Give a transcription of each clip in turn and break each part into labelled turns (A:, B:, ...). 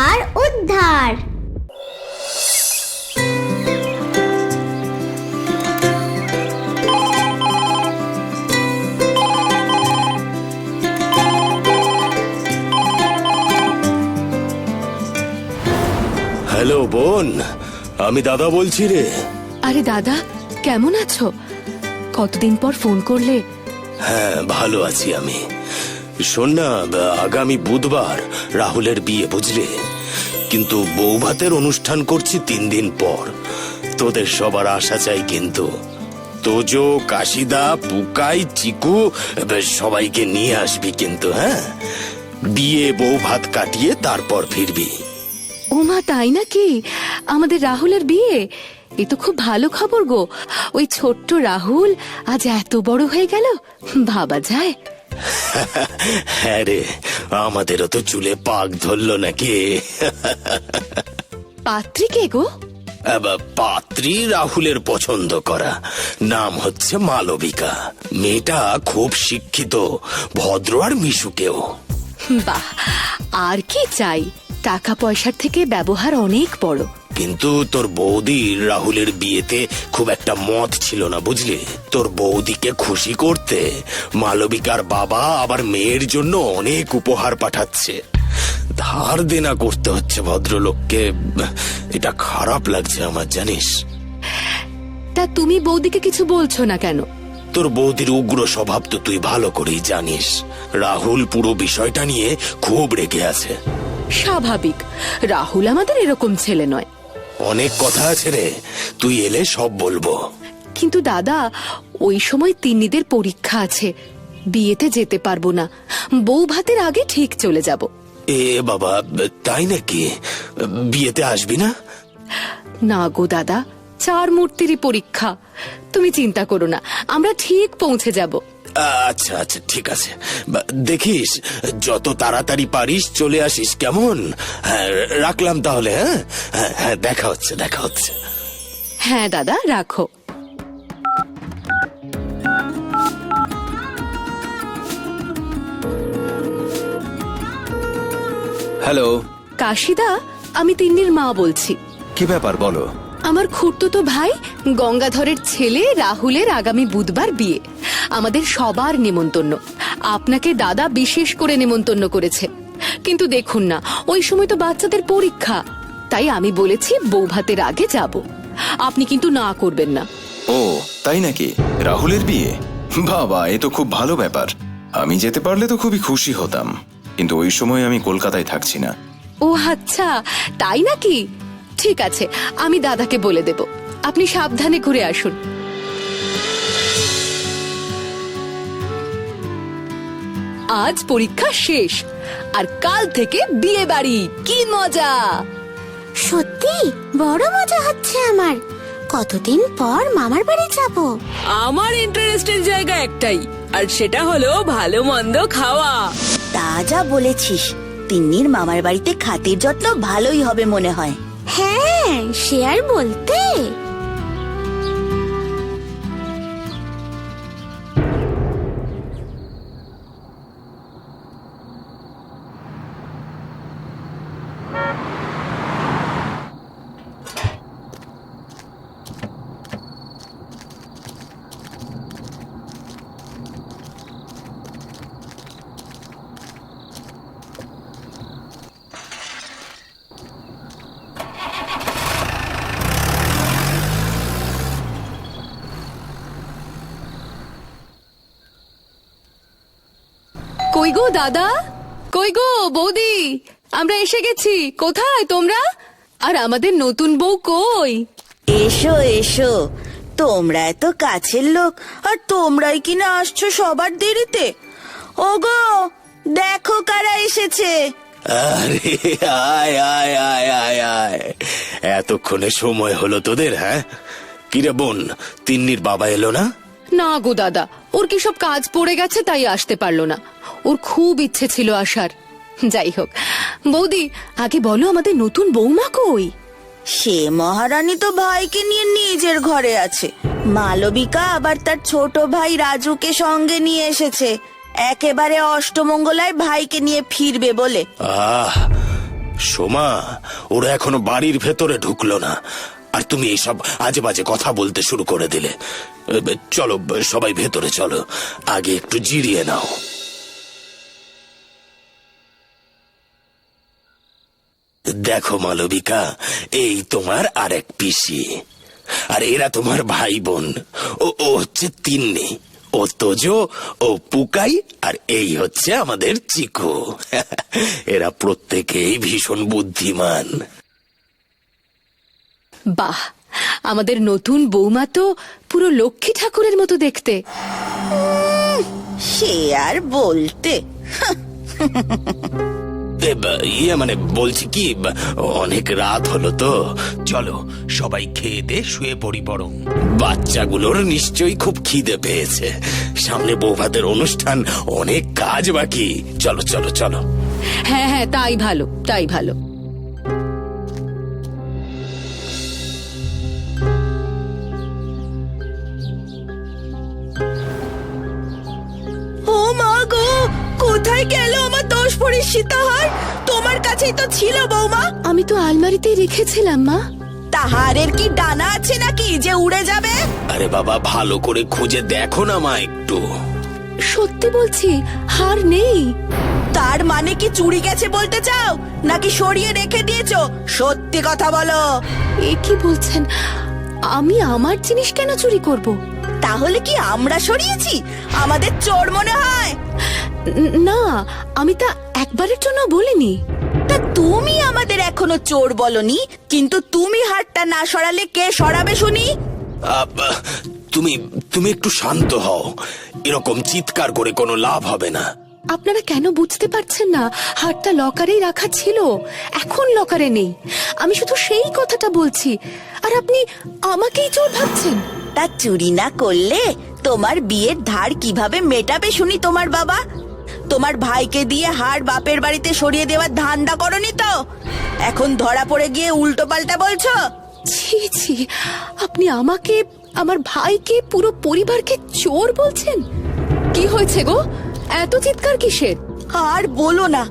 A: উদ্ধার উদ্ধার।
B: হ্যালো বোন। আমি দাদা বলছি রে।
C: আরে দাদা কেমন আছো? কতদিন পর ফোন করলে?
B: হ্যাঁ ভালো আছি আমি। শোন না আগামী বুধবার রাহুলের বিয়ে, বুঝলে? কিন্তু বউ ভাতের অনুষ্ঠান করছি তিন দিন পর। তোদের সবার আশা চাই কিন্তু। তোজো, কাশিদা, পুকাই, চিকু সবাইকে নিয়ে আসবি কিন্তু হ্যাঁ? বিয়ে বউ ভাত কাটিয়ে তারপর ফিরবি।
C: ওমা, তাই নাকি? আমাদের রাহুলের বিয়ে? এ তো খুব ভালো খবর গো। ওই ছোট্ট রাহুল আজ এত বড় হয়ে গেল। ভাবা যায়।
B: হ্যাঁ রে আমাদেরও তো চুলে পাক ধরলো নাকি?
C: পাত্রী কে গো?
B: পাত্রী রাহুলের পছন্দ করা। নাম হচ্ছে মালবিকা। মেয়েটা খুব শিক্ষিত ভদ্র আর মিশুকেও।
C: বাহ আর কি চাই? টাকা পয়সার থেকে ব্যবহার অনেক বড়।
B: কিন্তু তোর বৌদির রাহুলের বিয়েতে খুব একটা মত ছিল না বুঝলি? তোর বৌদিকে খুশি করতে মালবিকার বাবা আবার মেয়ের জন্য অনেক উপহার পাঠাচ্ছে। ধার দেনা করতে হচ্ছে ভদ্রলোককে। এটা খারাপ লাগছে আমার জানিস?
C: তা তুমি বৌদিকে কিছু বলছো না কেন?
B: তোর বৌদির উগ্র স্বভাব তো তুই ভালো করেই জানিস। রাহুল পুরো বিষয়টা নিয়ে খুব রেগে আছে।
C: স্বাভাবিক। রাহুল আমাদের এরকম ছেলে নয়।
B: অনেক কথা আছে রে। তুই এলে সব বলব।
C: কিন্তু দাদা ওই সময় তিন্নিদের পরীক্ষা আছে। বিয়েতে যেতে পারব না। বউ ভাতের আগে ঠিক চলে যাব।
B: এ বাবা তাই নাকি? বিয়েতে আসবি না?
C: না গো দাদা চার মূর্তিরই পরীক্ষা। তুমি চিন্তা করো না আমরা ঠিক পৌঁছে যাব।
B: আচ্ছা আচ্ছা ঠিক আছে। বা- দেখিস যত তাড়াতাড়ি পারিস চলে আসিস কেমন? হ্যাঁ রাখলাম তাহলে হ্যাঁ? হ্যাঁ হ্যাঁ দেখা হচ্ছে দেখা হচ্ছে।
C: হ্যাঁ দাদা রাখো।
D: হ্যালো।
C: কাশিদা আমি তিন্নির মা বলছি।
D: কি ব্যাপার বলো?
C: আমার খুড়তুতো ভাই গঙ্গাধরের ছেলে রাহুলের আগামী বুধবার বিয়ে। আমাদের সবার নেমন্তন্ন আপনাকে দাদা বিশেষ করে নেমন্তন্ন করেছে। কিন্তু দেখুন না ওই সময় তো বাচ্চাদের পরীক্ষা। তাই আমি বলেছি বৌভাতের আগে যাব। আপনি কিন্তু না করবেন না।
D: ও তাই নাকি? রাহুলের বিয়ে? বাবা এ তো খুব ভালো ব্যাপার। আমি যেতে পারলে তো খুবই খুশি হতাম। কিন্তু ওই সময় আমি কলকাতায় থাকছি না।
C: ও আচ্ছা তাই নাকি? ঠিক আছে আমি দাদাকে বলে দেব। আপনি সাবধানে ঘুরে আসুন। আজ পরীক্ষা শেষ। আর কাল থেকে বিয়ে বাড়ি। কি মজা!
A: সত্যি? বড় মজা হচ্ছে আমার। কতদিন পর মামার বাড়ি যাব?
E: আমার ইন্টারেস্টের জায়গা একটাই আর সেটা হলো ভালো মন্দ খাওয়া।
F: তা যা বলেছিস তিন্নির মামার বাড়িতে খাতির যত্ন ভালোই হবে মনে হয়।
A: হ্যাঁ সে আর বলতে।
C: কই গো দাদা? কই গো বৌদি? আমরা এসে গেছি। কোথায় তোমরা? আর আমাদের নতুন বউ কই?
F: এসো এসো। তোমরা এত কাছের লোক আর তোমরাই কিনা আসছো সবার দেরিতে? ওগো দেখো কারা এসেছে।
B: আরে আয় আয় আয় আয় আয়। এতক্ষণে সময় হলো তোদের হ্যাঁ? কিরে বোন তিন্নির বাবা এলো না?
C: না গো দাদা। ওর কি সব কাজ পড়ে গেছে তাই আসতে পারল না। ওর খুব ইচ্ছে ছিল আসার। যাই হোক বৌদি আগে বলো আমাদের নতুন বৌমা কই?
F: সে মহারানী তো ভাইকে নিয়ে নিজের ঘরে আছে। মালবিকা আবার তার ছোট ভাই রাজুকে সঙ্গে নিয়ে এসেছে। একেবারে অষ্টমঙ্গলায় ভাইকে নিয়ে ফিরবে বলে।
B: আহ সোমা ওরা এখনও বাড়ির ভেতরে ঢুকলো না। আর তুমি এইসব আজে বাজে কথা বলতে শুরু করে দিলে। চলো সবাই ভেতরে চলো। আগে একটু জিরিয়ে নাও। দেখো মালবিকা এই তোমার আরেক পিসি। আর এরা তোমার ভাই বোন ও ও হচ্ছে তিন্নি ও তোজো ও পুকাই আর এই হচ্ছে আমাদের চিকু। এরা প্রত্যেকেই ভীষণ বুদ্ধিমান।
C: বাহ আমাদের নতুন বৌমা তো পুরো লক্ষ্মী ঠাকুরের মতো দেখতে।
F: সে আর বলতে।
B: ইয়ে মানে বলছি কি, অনেক রাত হলো তো। চলো, সবাই খেয়ে দে, শুয়ে পড়ি বরং। বাচ্চাগুলোর নিশ্চয়ই খুব খিদে পেয়েছে। সামনে বৌভাতের অনুষ্ঠান, অনেক কাজ বাকি। চলো চলো চলো।
C: হ্যাঁ হ্যাঁ তাই ভালো তাই ভালো।
F: কোথায় গেল আমার দশ ভরির সীতাহার? তোমার কাছেই তো ছিল বৌমা।
C: আমি তো আলমারিতেই রেখেছিলাম মা।
F: তাহারের কি ডানা আছে নাকি যে উড়ে যাবে?
B: আরে বাবা ভালো করে খুঁজে দেখো না মা একটু।
C: সত্যি বলছি হার নেই।
F: তার মানে কি চুরি গেছে বলতে চাও? নাকি সরিয়ে রেখে দিয়েছ? সত্যি কথা বলো।
C: এ কি বলছেন? আমি আমার জিনিস কেন চুরি করব?
F: তাহলে কি আমরা সরিয়েছি? আমাদের চোর মনে হয়।
C: ন- আমি তা একবারের জন্য বলিনি।
F: তা তুমি আমাদের এখনও চোর বলনি? কিন্তু তুমি হাতটা না সরালে কে সরাবে শুনি?
B: তুমি তুমি একটু শান্ত হও। এরকম চিৎকার করে কোনো লাভ হবে না।
C: আপনারা কেন বুঝতে পারছেন না? হারটা লকারেই রাখা ছিল। এখন লকারে নেই। আমি শুধু সেই কথাটা বলছি। আর আপনি আমাকেই চোর ভাবছেন।
F: তা চুরি না করলে তোমার বিয়ের ধার কীভাবে মেটাবে শুনি তোমার বাবা? তোমার ভাইকে দিয়ে হাড় বাপের বাড়িতে সরিয়ে দেওয়ার ধান্দা করনি তো? এখন ধরা পড়ে গিয়ে উল্টো পাল্টা বলছো?
C: ছি ছি আপনি আমাকে আমার ভাইকে পুরো পরিবারকে চোর বলছেন? কি হয়েছে গো? এত চিৎকার কিসের?
F: আর বলো না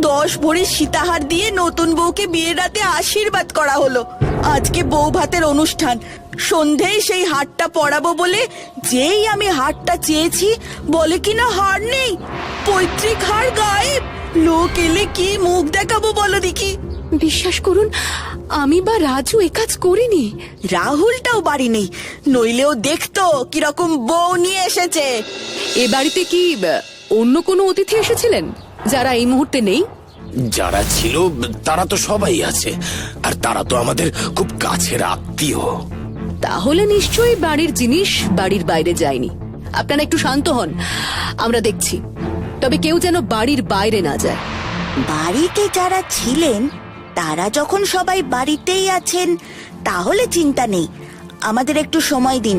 F: দশ ভরির সীতাহার দিয়ে নতুন বউকে বিয়ের রাতে আশীর্বাদ করা হলো। আজকে বউ ভাতের অনুষ্ঠান সন্ধেই সেই হারটা পরাবো বলে যেই আমি হারটা চেয়েছি বলে কিনা হার নেই? পৈতৃক হার গায়েব। লোক এলে কি মুখ দেখাবো বলো দেখি।
C: বিশ্বাস করুন আমি বা রাজু এ কাজ করিনি।
F: রাহুলটাও বাড়ি নেই। নইলেও দেখতো কীরকম বউ নিয়ে এসেছে।
C: এ বাড়িতে কি অন্য কোনো অতিথি এসেছিলেন যারা এই মুহূর্তে নেই?
B: যারা ছিল তারা তো সবাই আছে। আর তারা তো আমাদের খুব কাছের আত্মীয়।
C: তাহলে নিশ্চয়ই বাড়ির জিনিস বাড়ির বাইরে যায়নি। আপনারা একটু শান্ত হন আমরা দেখছি। তবে কেউ যেন বাড়ির বাইরে না যায়।
F: বাড়িতে যারা ছিলেন তারা যখন সবাই বাড়িতেই আছেন তাহলে চিন্তা নেই। আমাদের একটু সময় দিন।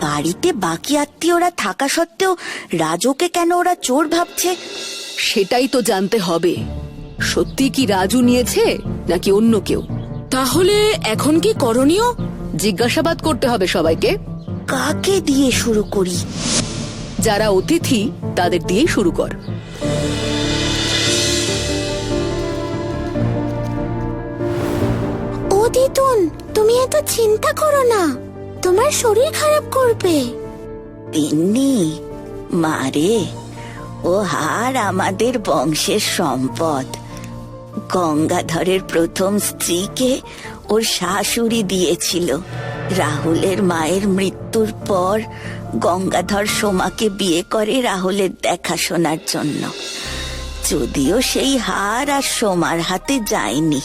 F: বাড়িতে বাকি আত্মীয়রা থাকা সত্ত্বেও রাজুকে কেন ওরা চোর ভাবছে?
C: সেটাই তো জানতে হবে। সত্যি কি রাজু নিয়েছে নাকি অন্য কেউ?
E: তাহলে এখন কি করণীয়?
C: জিজ্ঞাসাবাদ করতে হবে সবাইকে।
F: কাকে দিয়ে শুরু করি?
C: যারা অতিথি তাদের দিয়ে শুরু কর।
A: ও দিতুন তুমি এত চিন্তা করো না। তোমার শরীর খারাপ করবে।
F: তিন্নি মারে ও হার আমাদের বংশের সম্পদ। গঙ্গাধরের প্রথম স্ত্রীকে ওর শাশুড়ি দিয়েছিল। রাহুলের মায়ের মৃত্যুর পর গঙ্গাধর সোমাকে বিয়ে করে রাহুলের দেখাশোনার জন্য। যদিও সেই হার আর সোমার হাতে যায়নি।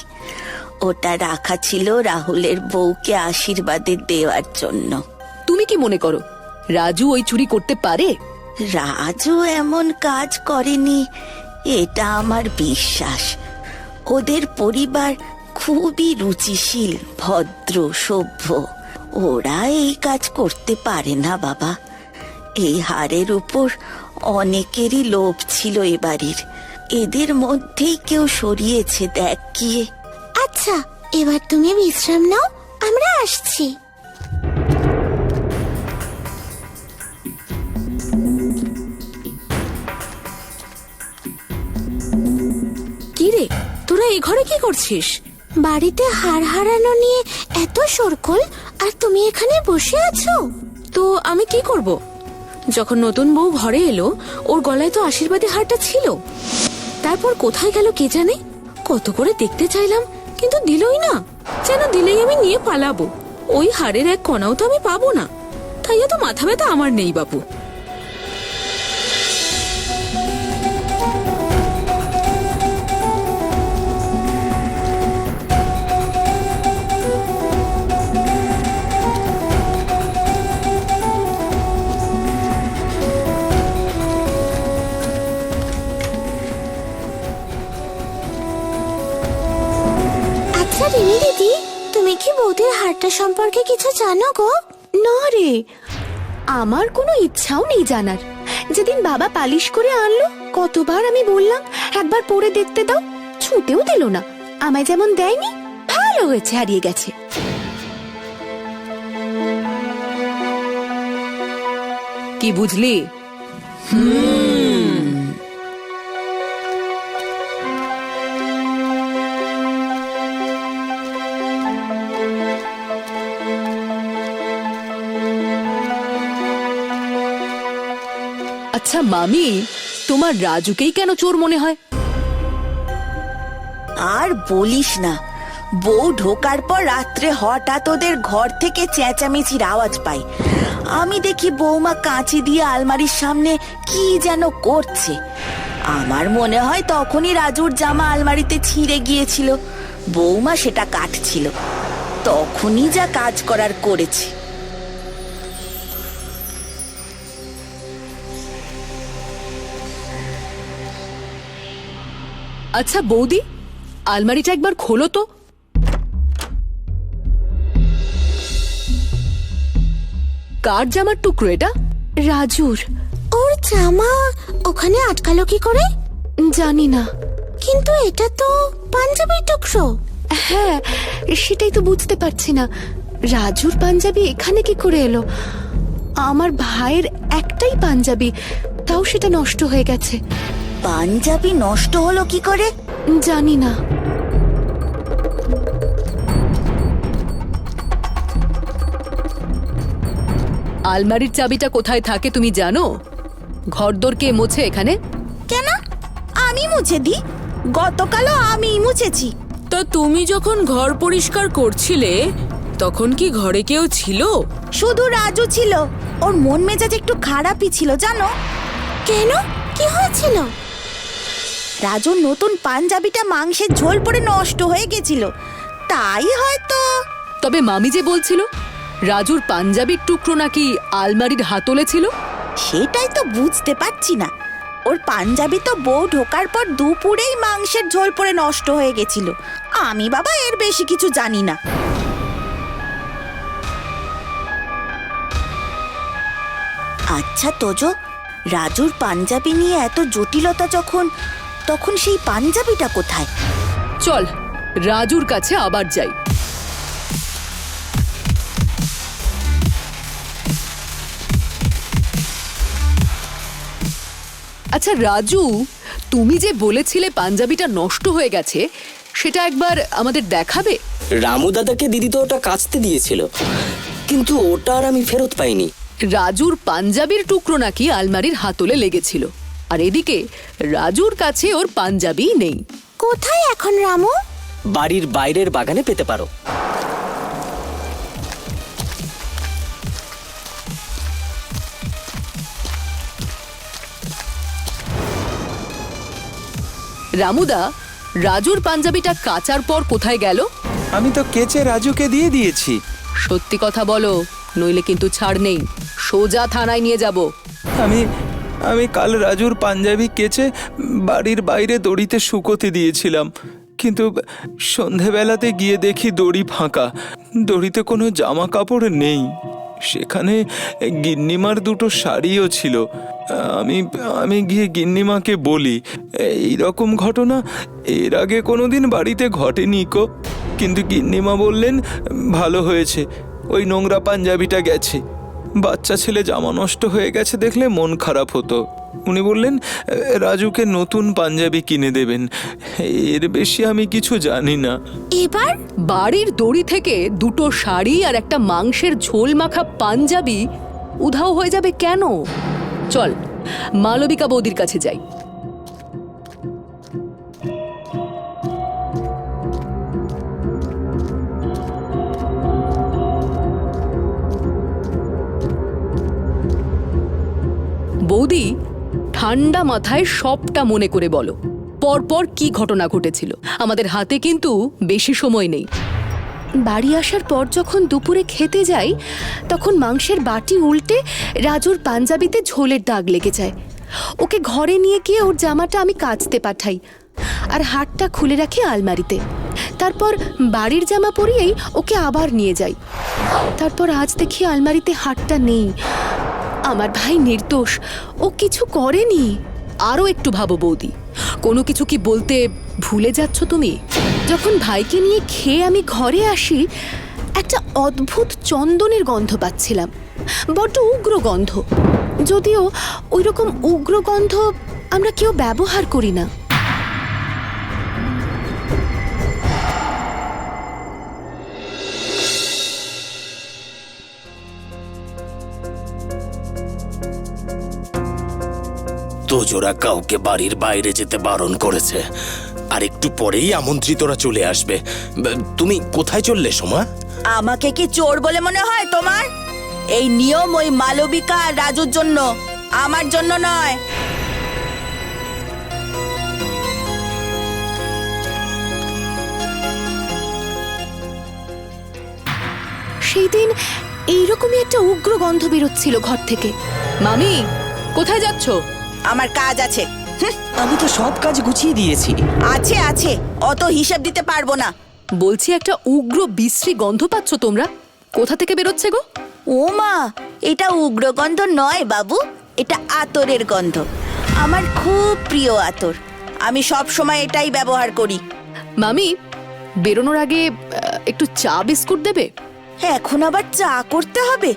F: ওটা রাখা ছিল রাহুলের বউকে আশীর্বাদে দেওয়ার জন্য।
C: তুমি কি মনে করো রাজু ওই চুরি করতে পারে?
F: রাজু এমন কাজ করেনি এটা আমার বিশ্বাস। ওদের পরিবার খুবই রুচিশীল ভদ্র সভ্য। ওরা এই কাজ করতে পারে না বাবা। এই হারের উপর অনেকেরই লোভ ছিল এ বাড়ির এদের মধ্যেই কেউ সরিয়েছে দেখ গিয়ে।
A: আচ্ছা এবার তুমি বিশ্রাম নাও আমরা আসছি।
E: কি রে তোরা এই ঘরে কি করছিস?
A: বাড়িতে হার হারানো নিয়ে এত সরকল আর তুমি এখানে বসে আছো?
E: তো আমি কি করব? যখন নতুন বউ ঘরে এলো ওর গলায় তো আশীর্বাদী হারটা ছিল। তারপর কোথায় গেল কে জানে? কত করে দেখতে চাইলাম কিন্তু দিলই না। যেন দিলেই আমি নিয়ে পালাবো। ওই হারের এক কণাও তো আমি পাবো না। তাই এত মাথা ব্যথা আমার নেই বাপু।
A: আচ্ছা রিমি দিদি। তুমি কি বৌদির হারটা সম্পর্কে কিছু জানো গো?
C: না রে। আমার কোনো ইচ্ছাও নেই জানার। যেদিন বাবা পালিশ করে আনলো কতবার আমি বললাম একবার পরে দেখতে দাও। ছুটেও দিল না। আমায় যেমন দেয়নি ভালো হয়েছে হারিয়ে গেছে। কি বুঝলি? আচ্ছা মামি, তোমার রাজুকেই কেন চোর মনে হয়?
F: আর বলিস না। বউ ঢোকার পর রাত্রে হঠাৎ ওদের ঘর থেকে চেঁচামেচির আওয়াজ পাই। আমি দেখি বৌমা কাঁচি দিয়ে আলমারির সামনে কি যেন করছে। আমার মনে হয় তখনই রাজুর জামা আলমারিতে ছিঁড়ে গিয়েছিল। বৌমা সেটা কাটছিল। তখনই যা কাজ করার করেছে।
C: আচ্ছা বৌদি আলমারিটা একবার খোলো তো। কার জামার টুকরো এটা? রাজুর।
A: ওর জামা ওখানে আটকালো কি করে?
C: জানি না।
A: কিন্তু এটা তো পাঞ্জাবি টুকরো।
C: হ্যাঁ সেটাই তো বুঝতে পারছি না। রাজুর পাঞ্জাবি এখানে কি করে এলো? আমার ভাইয়ের একটাই পাঞ্জাবি তাও সেটা নষ্ট হয়ে গেছে।
F: পাঞ্জাবি নষ্ট হলো কি করে?
C: জানি না। আলমারির চাবিটা কোথায় থাকে তুমি জানো? ঘরদোর কে মোছে এখানে।
F: কেন? আমি মুছে দি? গতকালও আমি মুছেছি।
E: তা তুমি যখন ঘর পরিষ্কার করছিলে তখন কি ঘরে কেউ ছিল?
F: শুধু রাজু ছিল। ওর মন মেজাজ একটু খারাপই ছিল জানো?
A: কেন? কি হয়েছিল?
F: রাজুর নতুন পাঞ্জাবিটা মাংসের ঝোল পড়ে নষ্ট হয়ে গেছিল। তাই হয়তো।
C: তবে মামি যে বলছিল রাজুর পাঞ্জাবির টুকরো নাকি আলমারির হাতলে ছিল?
F: সেটাই তো বুঝতে পারছি না। ওর পাঞ্জাবি তো বউ ঢোকার পর দুপুরেই মাংসের ঝোল পড়ে নষ্ট হয়ে গেছিল। আমি বাবা এর বেশি কিছু জানি না। আচ্ছা তোজো রাজুর পাঞ্জাবি নিয়ে এত জটিলতা যখন তখন সেই পাঞ্জাবিটা কোথায়?
C: চল রাজুর কাছে আবার যাই। আচ্ছা রাজু তুমি যে বলেছিলে পাঞ্জাবিটা নষ্ট হয়ে গেছে সেটা একবার আমাদের দেখাবে?
G: রামু দাদাকে দিদি তো ওটা কাচতে দিয়েছিল কিন্তু ওটা আর আমি ফেরত পাইনি।
C: রাজুর পাঞ্জাবির টুকরো নাকি আলমারির হাতলে লেগেছিল। আর এদিকে রাজুর কাছে ওর পাঞ্জাবি নেই।
A: কোথায় এখন রামু?
G: বাড়ির বাইরের বাগানে পেতে পারো।
C: রামুদা রাজুর পাঞ্জাবিটা কাচার পর কোথায় গেল?
H: আমি তো কেচে রাজুকে দিয়ে দিয়েছি।
C: সত্যি কথা বলো নইলে কিন্তু ছাড় নেই। সোজা থানায় নিয়ে যাব।
H: আমি আমি কাল রাজুর পাঞ্জাবি কেচে বাড়ির বাইরে দড়িতে শুকোতে দিয়েছিলাম। কিন্তু সন্ধেবেলাতে গিয়ে দেখি দড়ি ফাঁকা। দড়িতে কোনো জামা কাপড় নেই। সেখানে গিন্নিমার দুটো শাড়িও ছিল। আমি আমি গিয়ে গিন্নিমাকে বলি, এই রকম ঘটনা এর আগে কোনো দিন বাড়িতে ঘটেনি কো? কিন্তু গিন্নিমা বললেন, ভালো হয়েছে। ওই নোংরা পাঞ্জাবিটা গেছে। বাচ্চা ছেলে জামা নষ্ট হয়ে গেছে দেখলে মন খারাপ হতো। উনি বললেন, রাজুকে নতুন পাঞ্জাবি কিনে দেবেন। এর বেশি আমি কিছু জানি না।
A: এবার
C: বাড়ির দড়ি থেকে দুটো শাড়ি আর একটা মাংসের ঝোল মাখা পাঞ্জাবি উধাও হয়ে যাবে কেন? চল, মালবিকা বৌদির কাছে যাই। বৌদি, ঠান্ডা মাথায় সবটা মনে করে বলো। পরপর কি ঘটনা ঘটেছিল? আমাদের হাতে কিন্তু বেশি সময় নেই। বাড়ি আসার পর যখন দুপুরে খেতে যাই, তখন মাংসের বাটি উল্টে রাজুর পাঞ্জাবিতে ঝোলের দাগ লেগে যায়। ওকে ঘরে নিয়ে গিয়ে ওর জামাটা আমি কাচতে পাঠাই আর হাটটা খুলে রাখি আলমারিতে। তারপর বাড়ির জামা পরিয়েই ওকে আবার নিয়ে যাই। তারপর আজ দেখি আলমারিতে হাটটা নেই। আমার ভাই নির্দোষ। ও কিছু করেনি। আরও একটু ভাবো বৌদি। কোনো কিছু কি বলতে ভুলে যাচ্ছ তুমি? যখন ভাইকে নিয়ে খেয়ে আমি ঘরে আসি, একটা অদ্ভুত চন্দনের গন্ধ পাচ্ছিলাম। বড্ড উগ্র গন্ধ। যদিও ওই রকম উগ্র গন্ধ আমরা কেউ ব্যবহার করি না।
B: তোজোরা কাউকে বাড়ির বাইরে যেতে বারণ করেছে। আর একটু পরেই আমন্ত্রিতরা চলে আসবে। তুমি কোথায় চললে সোমা?
F: আমাকে কি চোর বলে মনে হয় তোমার? এই নিয়ম ওই মালবিকা আর রাজুর জন্য আমার জন্য নয়।
C: সেই দিন এইরকমই একটা উগ্র গন্ধ বেরোচ্ছিল ঘর থেকে। মামি কোথায় যাচ্ছ?
F: আমার কাজ আছে।
G: আমি তো সব কাজ গুছিয়ে দিয়েছি।
F: আছে আছে। অত হিসাব দিতে পারব না।
C: বলছি একটা উগ্র বিশ্রী গন্ধ পাচ্ছ তোমরা। কোথা থেকে বেরোচ্ছে গো?
F: ও মা এটা উগ্র গন্ধ নয় বাবু এটা আতরের গন্ধ। আমার খুব প্রিয় আতর। আমি সব সময় এটাই ব্যবহার করি।
C: মামি বেরোনোর আগে একটু চা বিস্কুট দেবে?
F: এখন আবার চা করতে হবে।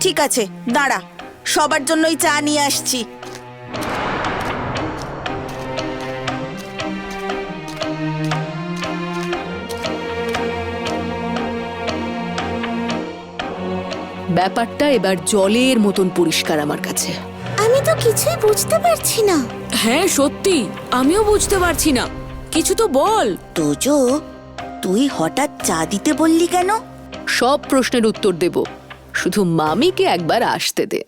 F: ঠিক আছে দাঁড়া। সবার জন্যই চা নিয়ে আসছি।
C: ব্যাপারটা এবার জলের মতন পরিষ্কার আমার কাছে।
A: আমি তো কিছুই বুঝতে পারছি না।
E: হ্যাঁ সত্যি আমিও বুঝতে পারছি না। কিছু তো বল।
F: তোজো তুই হঠাৎ চা দিতে বললি কেন?
C: সব প্রশ্নের উত্তর দেব। শুধু মামিকে একবার আসতে দে।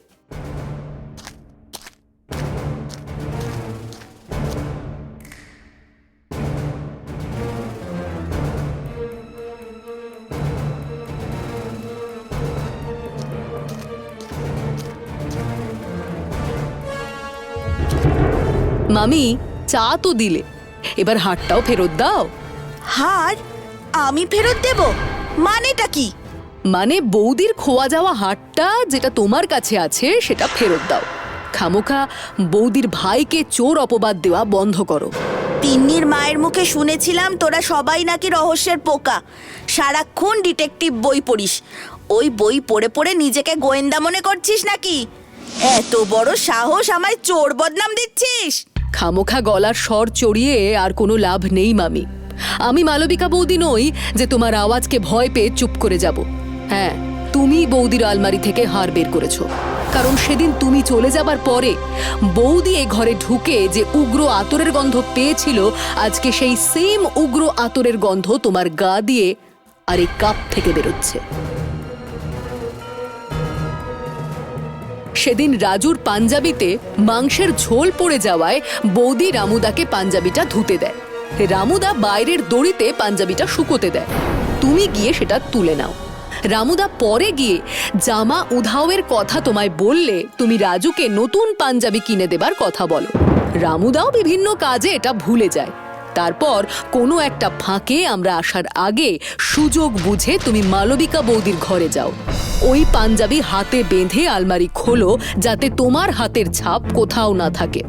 C: মামি চা তো দিলে। এবার হাটটাও ফেরত দাও।
F: হার আমি ফেরত দেব? মানেটা কি?
C: মানে বৌদির খোয়া যাওয়া হাটটা যেটা তোমার কাছে আছে সেটা ফেরত দাও। খামোখা বৌদির ভাইকে চোর অপবাদ দেওয়া বন্ধ করো।
F: তিন্নির মায়ের মুখে শুনেছিলাম তোরা সবাই নাকি রহস্যের পোকা। সারাক্ষণ ডিটেকটিভ বই পড়িস। ওই বই পড়ে পড়ে নিজেকে গোয়েন্দা মনে করছিস নাকি? এত বড় সাহস আমায় চোর বদনাম দিচ্ছিস!
C: খামোখা গলার স্বর চড়িয়ে আর কোনো লাভ নেই, মামি। আমি মালবিকা বৌদি নই যে তোমার আওয়াজকে ভয় পেয়ে চুপ করে যাব। হ্যাঁ তুমি বৌদির আলমারি থেকে হার বের করেছ। কারণ সেদিন তুমি চলে যাবার পরে বৌদি এ ঘরে ঢুকে যে উগ্র আতরের গন্ধ পেয়েছিল, আজকে সেই সেম উগ্র আতরের গন্ধ তোমার গা দিয়ে আর এই কাপ থেকে বেরোচ্ছে। সেদিন রাজুর পাঞ্জাবিতে মাংসের ঝোল পড়ে যাওয়ায় বৌদি রামুদাকে পাঞ্জাবিটা ধুতে দেয়। রামুদা বাইরের দড়িতে পাঞ্জাবিটা শুকোতে দেয়। তুমি গিয়ে সেটা তুলে নাও। রামুদা পরে গিয়ে জামা উধাওয়ের কথা তোমায় বললে তুমি রাজুকে নতুন পাঞ্জাবি কিনে দেবার কথা বলো। রামুদাও বিভিন্ন কাজে এটা ভুলে যায়। তারপর কোনো একটা ফাঁকে আমরা আসার আগে সুযোগ বুঝে তুমি মালবিকা বৌদির ঘরে যাও। ওই পাঞ্জাবি হাতে বেঁধে আলমারি খোলো যাতে তোমার হাতের ছাপ কোথাও না থাকে।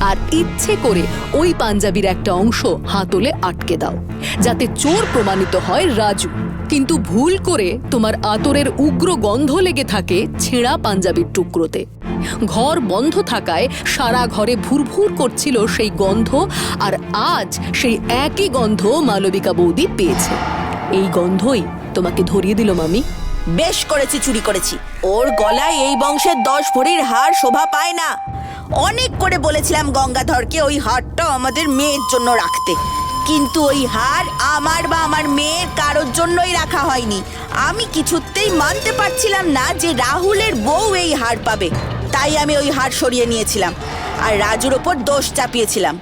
C: আর ইচ্ছে করে ওই পাঞ্জাবির একটা অংশ হাতলে আটকে দাও, যাতে চোর প্রমাণিত হয় রাজু। কিন্তু ভুল করে তোমার আতরের উগ্র গন্ধ লেগে থাকে ছেঁড়া পাঞ্জাবির টুকরোতে। ঘর বন্ধ থাকায় সারা ঘরে ভুরভুর করছিল সেই গন্ধ আর আজ সেই একই গন্ধ মালবিকা বৌদি পেয়েছে। এই গন্ধই তোমাকে ধরিয়ে দিল মামি।
F: বেশ করেছি, চুরি করেছি। ওর গলায় এই বংশের দশ ভরির হার শোভা পায় না। অনেক করে বলেছিলাম গঙ্গাধরকে ওই হারটা আমাদের মেয়ের জন্য রাখতে। কিন্তু ওই হার আমার বা আমার মেয়ের কারোর জন্যই রাখা হয়নি। আমি কিছুতেই মানতে পারছিলাম না যে রাহুলের বউ এই হার পাবে। তাই আমি ওই হার সরিয়ে নিয়েছিলাম আর রাজুর ওপর দোষ চাপিয়েছিলাম।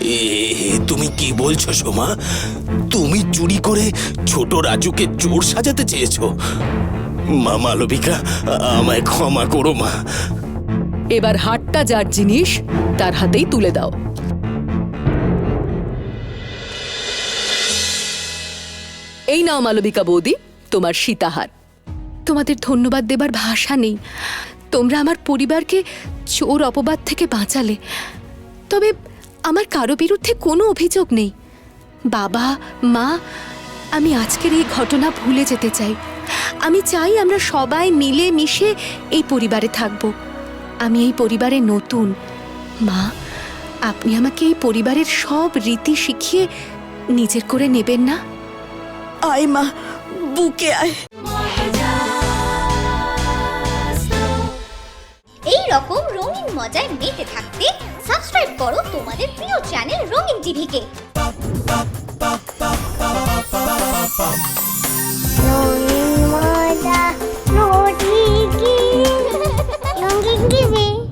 B: এ তুমি কি বলছো সোমা? তুমি চুরি করে ছোট রাজুকে চোর সাজাতে চেয়েছো? মা মালবিকা আমায় ক্ষমা করো মা।
C: এবার হাটটা যার জিনিস তার হাতেই তুলে দাও। এই নাও, মালবিকা বৌদি, তোমার সীতাহার। তোমাদের ধন্যবাদ দেবার ভাষা নেই। তোমরা আমার পরিবারকে চোর অপবাদ থেকে বাঁচালে। তবে আমার কারও বিরুদ্ধে কোনো অভিযোগ নেই। বাবা, মা, আমি আজকের এই ঘটনা ভুলে যেতে চাই। আমি চাই আমরা সবাই মিলে মিশে এই পরিবারে থাকব। আমি এই পরিবারে নতুন। মা, আপনি আমাকে এই পরিবারের সব রীতি শিখিয়ে নিজের করে নেবেন না?
F: আয় মা বুকে আয়।
I: এই রকম রঙিন মজায় মেতে থাকতে সাবস্ক্রাইব করো তোমাদের প্রিয় চ্যানেল রঙিন টিভিকে। রঙিন মজা রঙিন টিভি